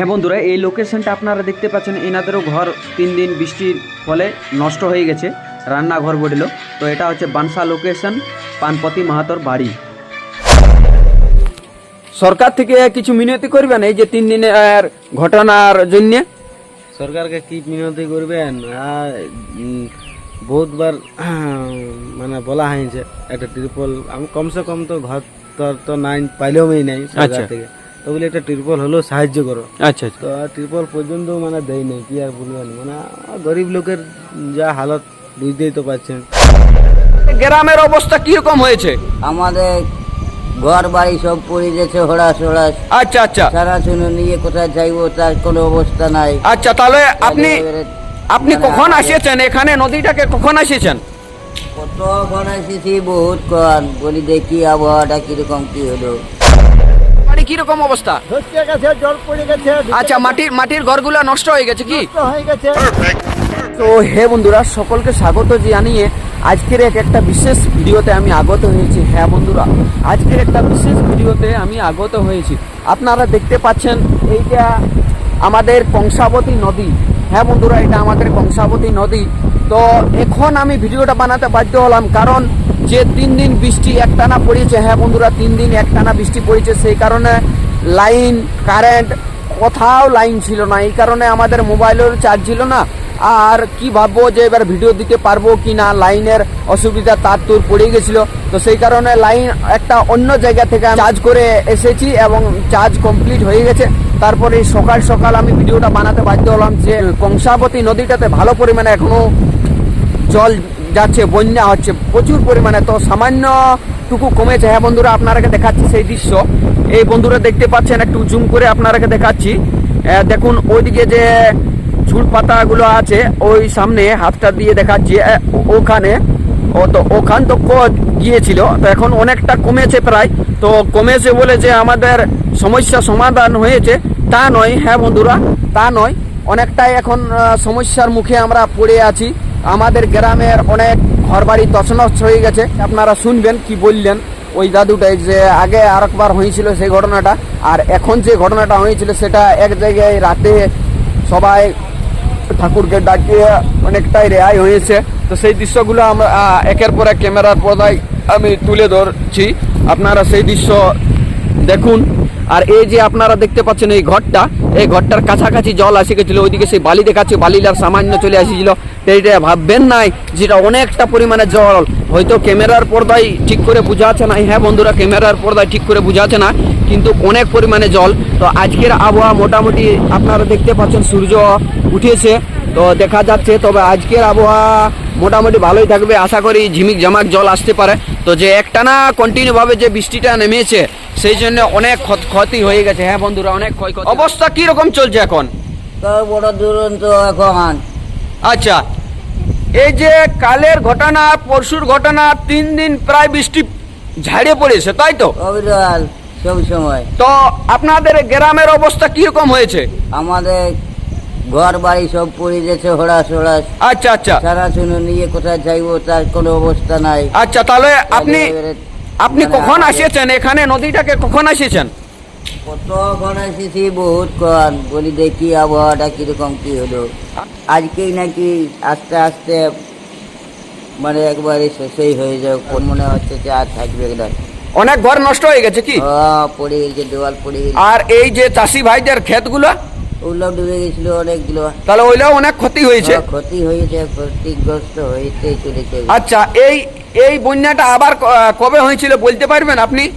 হ্যাঁ বন্ধুরা এই লোকেশনটা আপনারা দেখতে পাচ্ছেন এনাদেরও ঘর তিন দিন বৃষ্টির ফলে নষ্ট হয়ে গেছে রান্নাঘর বলিল তো এটা হচ্ছে বানসা লোকেশন পানপতি মাহাতর বাড়ি। সরকার থেকে কিছু মিনতি করবেন এই যে তিন দিনের ঘটনার জন্য? সরকারকে কি মিনতি করবেন? বহুতবার মানে বলা হয়েছে একটা ত্রিপল আমি কমসে কম তো ঘর তোর তো নাই পাইলেও নাই সরকার আচ্ছা। থেকে। তো একটা ত্রিপল হলেও সাহায্য করো। আচ্ছা আচ্ছা। তো ত্রিপল পর্যন্ত মানে দেয় নাই কি আর বলবেন মানে গরিব লোকের যা হালত বুঝতেই তো পারছেন। গ্রামের অবস্থা কীরকম হয়েছে? আমাদের ঘর বাড়ি সব পড়ে গেছে হড়াস হড়াস আচ্ছা আচ্ছা। সারা শুনে নিয়ে কোথায় যাইবো তার কোনো অবস্থা নাই। আচ্ছা তাহলে আপনি আপনি কখন আসিয়েছেন এখানে নদীটাকে কখন আসিয়েছেন কতক্ষণ এসেছি বহুত কন বলি দেখি আবহাওয়াটা কীরকম কি হলো। কীরকম অবস্থা? পড়ে গেছে আচ্ছা মাটির মাটির ঘরগুলো নষ্ট হয়ে গেছে কি? তো হে বন্ধুরা সকলকে স্বাগত জানিয়ে আজকের এক একটা বিশেষ ভিডিওতে আমি আগত হয়েছি। হ্যাঁ বন্ধুরা আজকের একটা বিশেষ ভিডিওতে আমি আগত হয়েছি। আপনারা দেখতে পাচ্ছেন এইটা আমাদের কংসাবতী নদী। হ্যাঁ বন্ধুরা এটা আমাদের কংসাবতী নদী। তো এখন আমি ভিডিওটা বানাতে বাধ্য হলাম কারণ যে তিন দিন বৃষ্টি একটানা পড়েছে হ্যাঁ বন্ধুরা, তিন দিন একটানা বৃষ্টি পড়েছে, সেই কারণে লাইন, কারেন্ট কোথাও লাইন ছিল না। এই কারণে আমাদের মোবাইলের চার্জ ছিল না। আর কি ভাববো যে এবার ভিডিও দিতে পারব কি না, লাইনের অসুবিধা তার তোর পড়ে গেছিল। তো সেই কারণে লাইন একটা অন্য জায়গা থেকে চার্জ করে এসেছি এবং চার্জ কমপ্লিট হয়ে গেছে। তারপরে সকাল সকাল আমি ভিডিওটা বানাতে বাধ্য হলাম যে কংসাবতী নদীটাতে ভালো পরিমাণে এখনও জল যাচ্ছে, বন্যা হচ্ছে, প্রচুর পরিমাণে। তো সামান্য টুকু কমেছে। হ্যাঁ বন্ধুরা আপনারাকে দেখাচ্ছি সেই দৃশ্য। এই বন্ধুরা দেখতে পাচ্ছেন, একটু জুম করে আপনারাকে দেখাচ্ছি। দেখুন, ওইদিকে যে ঝুল পাতাগুলো আছে, ওই সামনে হাতটা দিয়ে দেখাচ্ছি। ওখানে, ও, তো ওখান তো গিয়েছিল। তো এখন অনেকটা কমেছে প্রায়। তো কমেছে বলে যে আমাদের সমস্যা সমাধান হয়েছে, তা নয়। হ্যাঁ বন্ধুরা, তা নয়। অনেকটাই এখন সমস্যার মুখে আমরা পড়ে আছি। আমাদের গ্রামের অনেক ঘরবাড়ি তছনছ হয়ে গেছে। আপনারা শুনবেন কি বললেন ওই দাদুটাই যে আগে আরেকবার হয়েছিল সেই ঘটনাটা, আর এখন যে ঘটনাটা হয়েছিল সেটা এক জায়গায় রাতে সবাই ঠাকুরকে ডাকিয়ে অনেকটাই রেহাই হয়েছে। তো সেই দৃশ্যগুলো আমরা একের পর এক ক্যামেরার পর্দায় আমি তুলে ধরছি। আপনারা সেই দৃশ্য দেখুন। আর এই যে আপনারা দেখতে পাচ্ছেন এই ঘরটা, এই ঘরটার কাছাকাছি জল আসে গেছিল ওইদিকে সেই বালি দেখাচ্ছে বালিলার সামান্য চলে আসেছিল এইটা ভাববেন নাই যেটা অনেকটা পরিমাণে জল। হয়তো ক্যামেরার পর্দায় ঠিক করে বোঝাচ্ছে না হ্যাঁ বন্ধুরা, ক্যামেরার পর্দায় ঠিক করে বোঝাচ্ছে না, কিন্তু অনেক পরিমাণে জল। তো আজকের আবহাওয়া মোটামুটি আপনারা দেখতে পাচ্ছেন, সূর্য উঠেছে। তো দেখা যাচ্ছে, তবে আজকের আবহাওয়া মোটামুটি ভালোই থাকবে। আশা করি ঝিমিক জামাক জল আসতে পারে। তো যে একটানা কন্টিনিউ ভাবে যে বৃষ্টিটা নেমেছে সেই জন্য অনেক ক্ষতি হয়ে গেছে। হ্যাঁ বন্ধুরা অনেক ক্ষয়ক্ষতি। অবস্থা কি রকম চলছে এখন? বড় দুরন্ত এখন। আচ্ছা এই যে কালের ঘটনা পরশুর ঘটনা তিন দিন প্রায় বৃষ্টি ঝাড়ে পড়েছে তাই তো? সব সময়। তো আপনাদের গ্রামের অবস্থা কীরকম হয়েছে? আমাদের ঘর বাড়ি সব পড়ে গেছে হড়াস হড়াস আচ্ছা আচ্ছা। সারা শুনে নিয়ে কোথায় যাইবো তার কোনো অবস্থা নাই। আচ্ছা তাহলে আপনি আপনি মানে কখন আসিয়েছেন? এখানে নদীটাকে কখন আসিয়েছেন? কতক্ষণ এসেছি বহুত কন বলি দেখি আবহাওয়াটা কীরকম কি হলো। আজকেই নাকি আস্তে আস্তে মানে একবারে শেষই হয়ে যাবে কোন মনে হচ্ছে যে আর থাকবে না। অনেক ঘর নষ্ট হয়ে গেছে কি? হ্যাঁ, পড়ে গেছে দেওয়াল পড়ে গেছে। আর এই যে চাষি ভাইদের ক্ষেতগুলো? ওগুলো ডুবে গেছিল অনেকগুলো। তাহলে ওইটাও অনেক ক্ষতি হয়েছে। হ্যাঁ, ক্ষতি হয়েছে ক্ষতিগ্রস্ত হয়েছে চলেছে আচ্ছা এই এই বন্যাটা আবার কবে হয়েছিল বলতে পারবেন আপনি?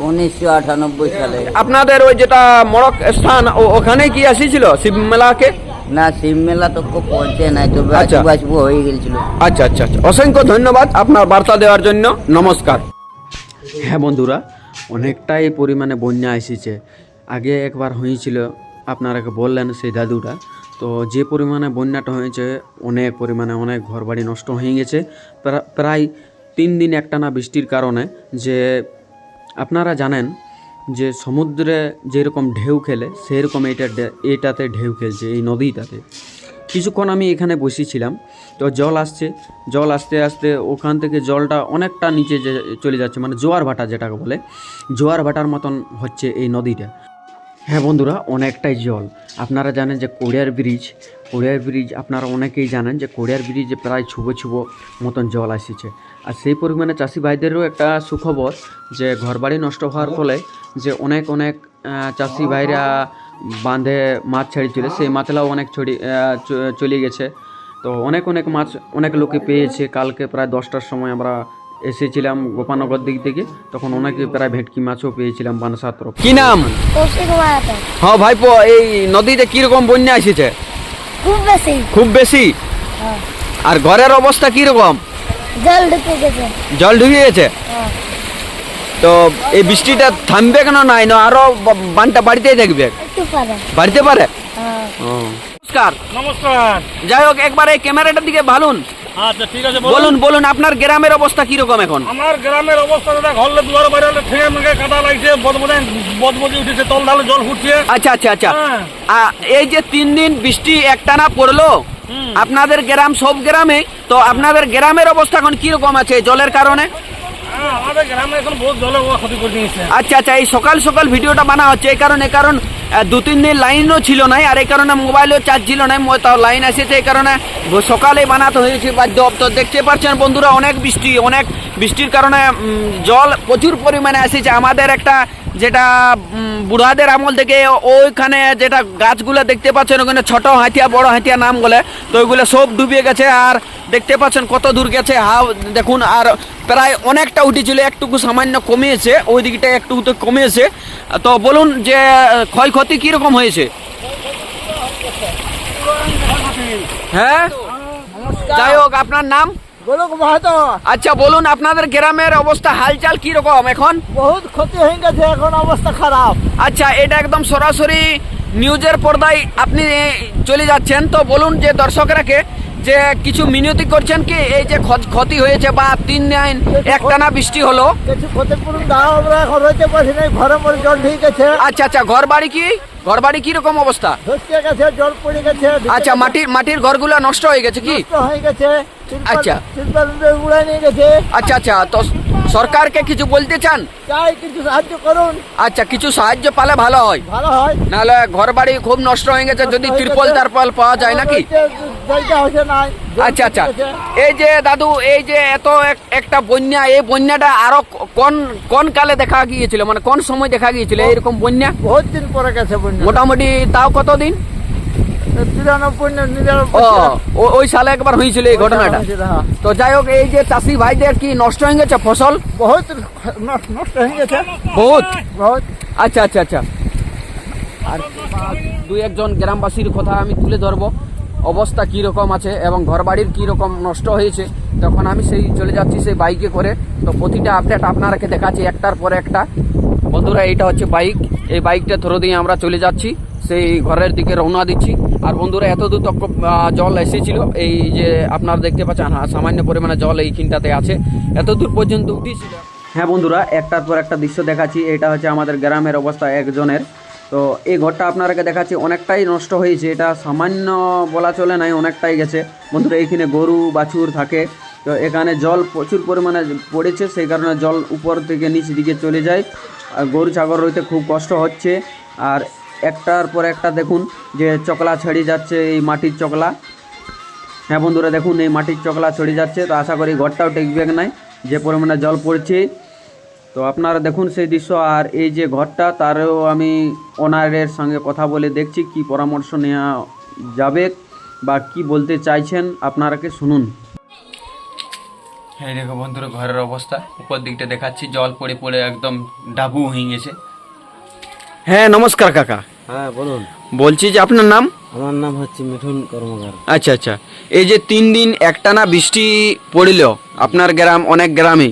উনিশশো আটানব্বই সালে। আপনাদের ওই যেটা মড়ক স্থান ও- ওখানে কি আসিছিল শিব মেলাকে? না শিব মেলা তো খুব পৌঁছে নাই তো আচ্ছা। বাঁচবো বাঁচবো হয়ে গেছিল। আচ্ছা আচ্ছা আচ্ছা। অসংখ্য ধন্যবাদ আপনার বার্তা দেওয়ার জন্য। নমস্কার। হ্যাঁ বন্ধুরা অনেকটাই পরিমাণে বন্যা এসেছে। আগে একবার হয়েছিল আপনারাকে বললেন সেই দাদুটা। তো যে পরিমাণে বন্যাটা হয়েছে, অনেক পরিমাণে অনেক ঘরবাড়ি নষ্ট হয়ে গেছে। প্রায় তিন দিন একটানা বৃষ্টির কারণে যে আপনারা জানেন যে সমুদ্রে যেরকম ঢেউ খেলে, সেরকম এইটা ডে- এইটাতে ঢেউ খেলছে, এই নদীটাতে। কিছুক্ষণ আমি এখানে বসেছিলাম, তো জল আসছে, জল আসতে আসতে ওখান থেকে জলটা অনেকটা নিচে চলে যাচ্ছে মানে জোয়ার ভাটা যেটাকে বলে, জোয়ার ভাটার মতন হচ্ছে এই নদীটা। হ্যাঁ বন্ধুরা, অনেকটাই জল। আপনারা জানেন যে কোড়িয়ার ব্রিজ কোড়িয়ার ব্রিজ আপনারা অনেকেই জানেন যে কোড়িয়ার ব্রিজে প্রায় ছুবো ছুবো মতন জল আসিছে। আর সেই পরিমাণে চাষি ভাইদেরও একটা সুখবর যে ঘরবাড়ি নষ্ট হওয়ার ফলে যে অনেক অনেক চাষি ভাইরা বাঁধে মাছ ছেড়েছিল সেই মাছলাও অনেক ছড়ি চলে গেছে। তো অনেক অনেক মাছ অনেক লোকে পেয়েছে। কালকে প্রায় দশটার সময় আমরা এসেছিলাম গোপানগর দিক থেকে তখন অনেকে প্রায় ভেটকি মাছও পেয়েছিলাম বানসার তরফ কি নাম? কৌশিক মাহাতো হ্যাঁ ভাইপো এই নদীতে কীরকম বন্যা এসেছে? খুব বেশি। খুব বেশি? হ্যাঁ। আর ঘরের অবস্থা কীরকম? জল ঢুকে গেছে। জল ঢুকে গেছে? হ্যাঁ। তো এই বৃষ্টিটা থামবে কেন নাই না আরও বানটা বাড়িতেই থাকবে। বাড়িতে পারে। নমস্কার। নমস্কার। যাই হোক একবার এই ক্যামেরাটার দিকে ভালুন আচ্ছা ঠিক আছে বলুন। বলুন আপনার গ্রামের অবস্থা কীরকম এখন? আমার গ্রামের অবস্থা দাদা ঘরলে দুয়ার বাইরে হলে ঠেঙে মেঘে কাদা লাগছে বদবদে বদবদি উঠেছে তল ঢালে জল ফুটছে। আচ্ছা আচ্ছা আচ্ছা। হ্যাঁ। এই যে তিন দিন বৃষ্টি একটানা পড়ল আপনাদের গ্রাম সব গ্রামে তো আপনাদের গ্রামের অবস্থা এখন কীরকম আছে জলের কারণে? হ্যাঁ, আমাদের গ্রামে এখন বহুত জলে ও ক্ষতি করে নিয়েছে আচ্ছা আচ্ছা এই সকাল সকাল ভিডিওটা বানা হচ্ছে এই কারণে কারণ দু, তিন দিন লাইনও ছিল না আর এই কারণে মোবাইলও চার্জ ছিল না তাও লাইন এসেছে, এই কারণে সকালে বানাতে হয়েছে বাধ্য তো দেখতে পাচ্ছেন বন্ধুরা, অনেক বৃষ্টি, অনেক বৃষ্টির কারণে জল প্রচুর পরিমাণে এসেছে আমাদের একটা যেটা বুড়াদের আমল থেকে ওইখানে যেটা গাছগুলো দেখতে পাচ্ছেন, ওখানে ছোট হাতিয়া বড় হাতিয়া নাম বলে, তো ওইগুলো সব ডুবে গেছে। আর দেখতে পাচ্ছেন কত দূর গেছে। হাও, দেখুন, আর প্রায় অনেকটা উঠেছিল, একটুকু সামান্য কমিয়েছে ওই দিকটা একটুকু তো কমিয়েছে। তো বলুন যে, ক্ষয়ক্ষতি কীরকম হয়েছে? হ্যাঁ? যাই হোক, আপনার নাম? গোলক মাহাতো। আচ্ছা বলুন আপনাদের গ্রামের অবস্থা হালচাল কি রকম এখন? বহুত ক্ষতি হয়ে গেছে এখন অবস্থা খারাপ। আচ্ছা এটা একদম সরাসরি নিউজের পর্দায় আপনি চলে যাচ্ছেন তো বলুন যে দর্শকরাকে যে কিছু মিনতি করছেন কি? এই যে ক্ষতি হয়েছে বা তিন দিন একটানা বৃষ্টি হলো। কিছু ক্ষতিপূরণ দেওয়া আমরা ঘরে মরে জল ঢুকে গেছে। আচ্ছা আচ্ছা ঘর বাড়ি কি? ঘর বাড়ি কীরকম অবস্থা? ধসকে গেছে জল পড়ে গেছে আচ্ছা মাটির মাটির ঘরগুলো নষ্ট হয়ে গেছে কি? নষ্ট হয়ে গেছে আচ্ছা। উড়ে নিয়ে গেছে। আচ্ছা আচ্ছা তো সরকারকে কিছু বলতে চান? চাই কিছু সাহায্য করুন। আচ্ছা কিছু সাহায্য পালে ভালো হয়। ভালো হয়। নাহলে ঘর বাড়ি খুব নষ্ট হয়ে গেছে যদি তিরপল তারপল পাওয়া যায় নাকি? আচ্ছা আচ্ছা। এই যে দাদু এই যে এত এক- একটা বন্যা এই বন্যাটা আরও কোন কোন কালে দেখা গিয়েছিল? মানে কোন সময় দেখা গিয়েছিল এরকম বন্যা? বহুত দিন পরে গেছে বন্যা। মোটামুটি তাও কতদিন? ওই সালে একবার হয়েছিল এই ঘটনাটা। হ্যাঁ। তো যাই হোক এই যে চাষি ভাইদের কি নষ্ট হয়ে গেছে ফসল? বহুত নষ্ট- হয়ে গেছে। বহুত? বহুত। আচ্ছা আচ্ছা আচ্ছা। আর দুই একজন গ্রামবাসীর কথা আমি তুলে ধরবো। অবস্থা কী রকম আছে এবং ঘরবাড়ির কী রকম নষ্ট হয়েছে তখন আমি সেই চলে যাচ্ছি সেই বাইকে করে। তো প্রতিটা আপডেট আপনারাকে দেখাচ্ছি একটার পরে একটা। বন্ধুরা এইটা হচ্ছে বাইক এই বাইকটা ধরে দিয়ে আমরা চলে যাচ্ছি সেই ঘরের দিকে রওনা দিচ্ছি। আর বন্ধুরা এত দূর তক জল এসেছিল। এই যে আপনারা দেখতে পাচ্ছেন হ্যাঁ, সামান্য পরিমাণে জল এইখানটাতে আছে। এত দূর পর্যন্ত উঠেছিল। হ্যাঁ বন্ধুরা একটার পর একটা দৃশ্য দেখাচ্ছি। এটা হচ্ছে আমাদের গ্রামের অবস্থা একজনের। তো এই ঘরটা আপনারাকে দেখাচ্ছি, অনেকটাই নষ্ট হয়েছে। এটা সামান্য বলা চলে নাই, অনেকটাই গেছে। বন্ধুরা, এইখানে গরু, বাছুর থাকে। তো এখানে জল প্রচুর পরিমাণে পড়েছে, সেই কারণে জল উপর থেকে নিচ দিকে চলে যায়। আর গরু, ছাগল রইতে খুব কষ্ট হচ্ছে। আর একটার পর একটা দেখুন যে চকলা ছেড়ে যাচ্ছে, এই মাটির চকলা। হ্যাঁ বন্ধুরা, দেখুন এই মাটির চকলা ছড়ে যাচ্ছে। তো আশা করি ঘরটাও টেকবে নাই। যে পরিমাণে জল পড়ছে তো আপনারা দেখুন সেই দৃশ্য আর এই যে ঘরটা তারও আমি ওনারের সঙ্গে কথা বলে দেখছি কি পরামর্শ নেওয়া যাবে বা কি বলতে চাইছেন আপনারাকে শুনুন। হ্যাঁ দেখো বন্ধুরা ঘরের অবস্থা। উপর দিকটা দেখাচ্ছি জল পড়ে পড়ে একদম ডাবু হয়ে গেছে। হ্যাঁ নমস্কার কাকা। হ্যাঁ বলুন। বলছি যে আপনার নাম? আমার নাম হচ্ছে মিঠুন কর্মকার। আচ্ছা আচ্ছা। এই যে তিন দিন একটানা বৃষ্টি পড়িল আপনার গ্রাম অনেক গ্রামে।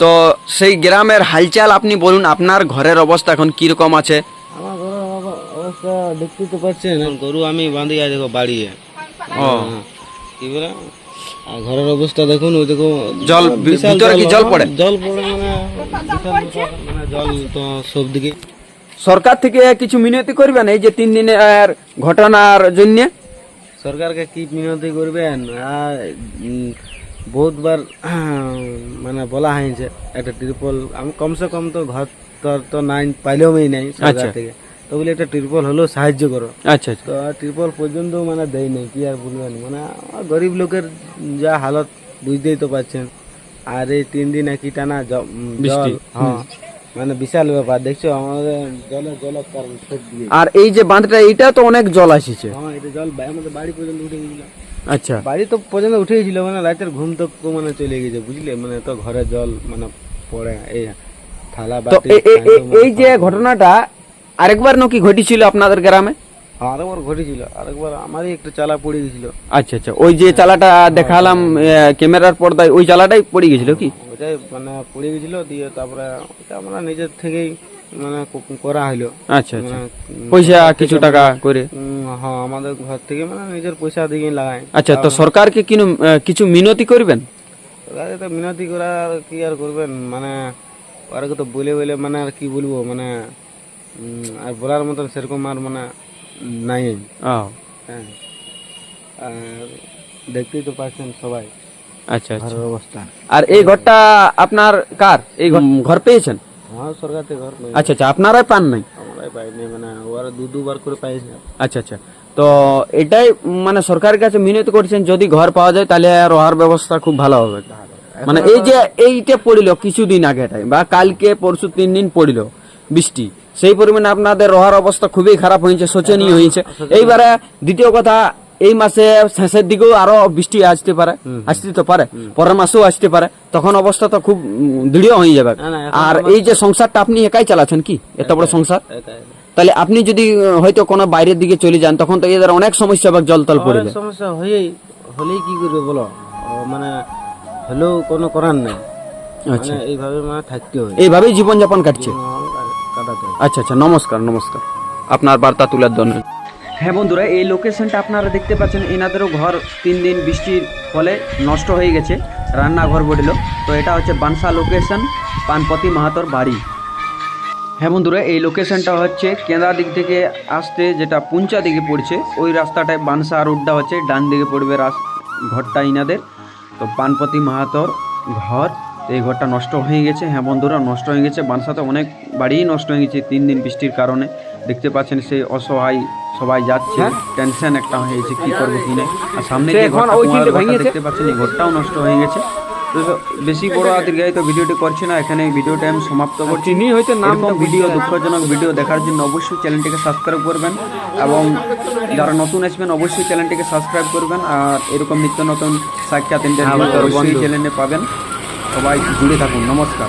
তো সেই গ্রামের হালচাল আপনি বলুন আপনার ঘরের অবস্থা এখন কীরকম আছে? আমার ঘরের অবস্থা দেখতে তো পাচ্ছেন গরু আমি বাঁধি আর দেখো বাড়িয়ে। ও। হ্যাঁ, কি বলে? আর ঘরের অবস্থা দেখুন ওই দেখো জল, ভিতরে কি জল পড়ে? জল পড়ে মানে মানে জল তো সব দিকে। সরকার থেকে কিছু মিনতি করবেন এই যে তিন দিনের ঘটনার জন্য? সরকারকে কি মিনতি করবেন? আর বহুতবার মানে বলা হয়েছে একটা ত্রিপল আমি কমসে কম তো ঘর তোর তো নাই পাইলেও নাই সরকার। থেকে। তো বলে একটা ত্রিপল হলেও সাহায্য করো। আচ্ছা আচ্ছা। তো ত্রিপল পর্যন্ত মানে দেয় নাই কি আর বলবেন মানে গরিব লোকের যা হালত বুঝতেই তো পারছেন। আর এই তিন দিন একই টানা জল হ্যাঁ। মানে বিশাল ব্যাপার দেখছ? আমাদের জলের দিয়ে। আর এই যে বাঁধটা এইটা তো অনেক জল আসিছে। হ্যাঁ এটা জল আমাদের বাড়ি পর্যন্ত উঠে গেছিল। আচ্ছা। বাড়ি তো পর্যন্ত উঠে গেছিল মানে রাতের ঘুম তো মানে চলে গেছে বুঝলে? মানে তো ঘরে জল মানে পড়ে এই থালা এই যে ঘটনাটা আরেকবার নাকি ঘটেছিল আপনাদের গ্রামে? হ্যাঁ, আরেকবার ঘটেছিল আরেকবার আমারই একটু চালা পড়ে গেছিল। আচ্ছা আচ্ছা ওই যে চালাটা দেখালাম আহ, ক্যামেরার পর্দায় ওই চালাটাই পড়ে গেছিল কি? ওটাই মানে পড়ে গেছিল দিয়ে তারপরে আমরা নিজের থেকেই মানে করা হলো আচ্ছা আচ্ছা। মানে পয়সা কিছু টাকা করে? উম, হ্যাঁ আমাদের ঘর থেকে মানে নিজের পয়সা দিয়ে লাগাই। আচ্ছা তো সরকারকে কিনু কিছু মিনতি করবেন? তাহলে তো মিনতি করা আর কি আর করবেন? মানে ওরাকে তো বলে বলে মানে আর কি বলব? মানে আর বলার মতন সেরকম আর মানে নাই। হ্যাঁ। আর দেখতেই তো পাচ্ছেন সবাই। আচ্ছা আচ্ছা। অবস্থা। আর এই ঘরটা আপনার কার? এই ঘর পেয়েছেন। সরকার থেকে ঘর নেই। আচ্ছা আচ্ছা আপনারাই পান নাই? আমরাই পাইনি মানে ওরা দু দুবার করে পাইছে। আচ্ছা আচ্ছা। তো এটাই মানে সরকারের কাছে মিনতি করছেন যদি ঘর পাওয়া যায় তাহলে রহার ব্যবস্থা খুব ভালো হবে। মানে এই যে এইটা পড়িল কিছুদিন আগে এটাই বা কালকে পরশু তিন দিন পড়িল বৃষ্টি। সেই পরিমাণে আপনাদের রহার অবস্থা খুবই খারাপ হয়েছে শোচনীয় হয়েছে। এইবারে দ্বিতীয় কথা এই মাসে শেষের দিকেও আরও বৃষ্টি আসতে পারে আসতে তো পারে। পরের মাসেও আসতে পারে। তখন অবস্থা তো খুব দৃঢ় হয়ে যাবে। আর এই যে সংসারটা আপনি একাই চালাচ্ছেন কি? এত বড় সংসার? তাহলে আপনি যদি হয়তো কোনো বাইরের দিকে চলে যান তখন তো এদের অনেক সমস্যা বা জল তল পড়ে সমস্যা হলেই কি করবে বলো? মানে হলেও কোনো করার নেই। আচ্ছা। মানে এইভাবে মানে থাকতে হয়। এইভাবেই জীবনযাপন কাটছে। আচ্ছা আচ্ছা নমস্কার নমস্কার। আপনার বার্তা তোলার জন্য হ্যাঁ বন্ধুরা, এই লোকেশনটা আপনারা দেখতে পাচ্ছেন, এনাদেরও ঘর তিন দিন বৃষ্টির ফলে নষ্ট হয়ে গেছে, রান্নাঘর বডিল। তো এটা হচ্ছে বানসা লোকেশন পানপতি মাহাতর বাড়ি। হ্যাঁ বন্ধুরা, এই লোকেশনটা হচ্ছে কেন্দ্রা দিক থেকে আসতে যেটা পুঞ্চা দিকে পড়ছে, ওই রাস্তাটায় বানসা রোডটা হচ্ছে, ডান দিকে পড়বে রাস- ঘরটা ইনাদের। তো পানপতি মাহাতর ঘর এই ঘরটা নষ্ট হয়ে গেছে। হ্যাঁ বন্ধুরা, নষ্ট হয়ে গেছে, বানসাতে অনেক বাড়িই নষ্ট হয়ে গেছে, তিন দিন বৃষ্টির কারণে। দেখতে পাচ্ছেন সেই অসহায় সবাই যাচ্ছে টেনশন একটা হয়েছে কি করব কি আর সামনে যে ঘরটা দেখতে পাচ্ছেন এই ঘরটাও নষ্ট হয়ে গেছে। তো বেশি বড় দীর্ঘায়িত ভিডিওটি করছি না এখানে ভিডিওটা আমি সমাপ্ত করছি। নি হয়তো নাম ভিডিও দুঃখজনক ভিডিও দেখার জন্য অবশ্যই চ্যানেলটিকে সাবস্ক্রাইব করবেন এবং যারা নতুন আসবেন অবশ্যই চ্যানেলটিকে সাবস্ক্রাইব করবেন। আর এরকম নিত্য নতুন সাক্ষাৎ ইন্টারভিউ চ্যানেলে পাবেন। সবাই জুড়ে থাকুন নমস্কার।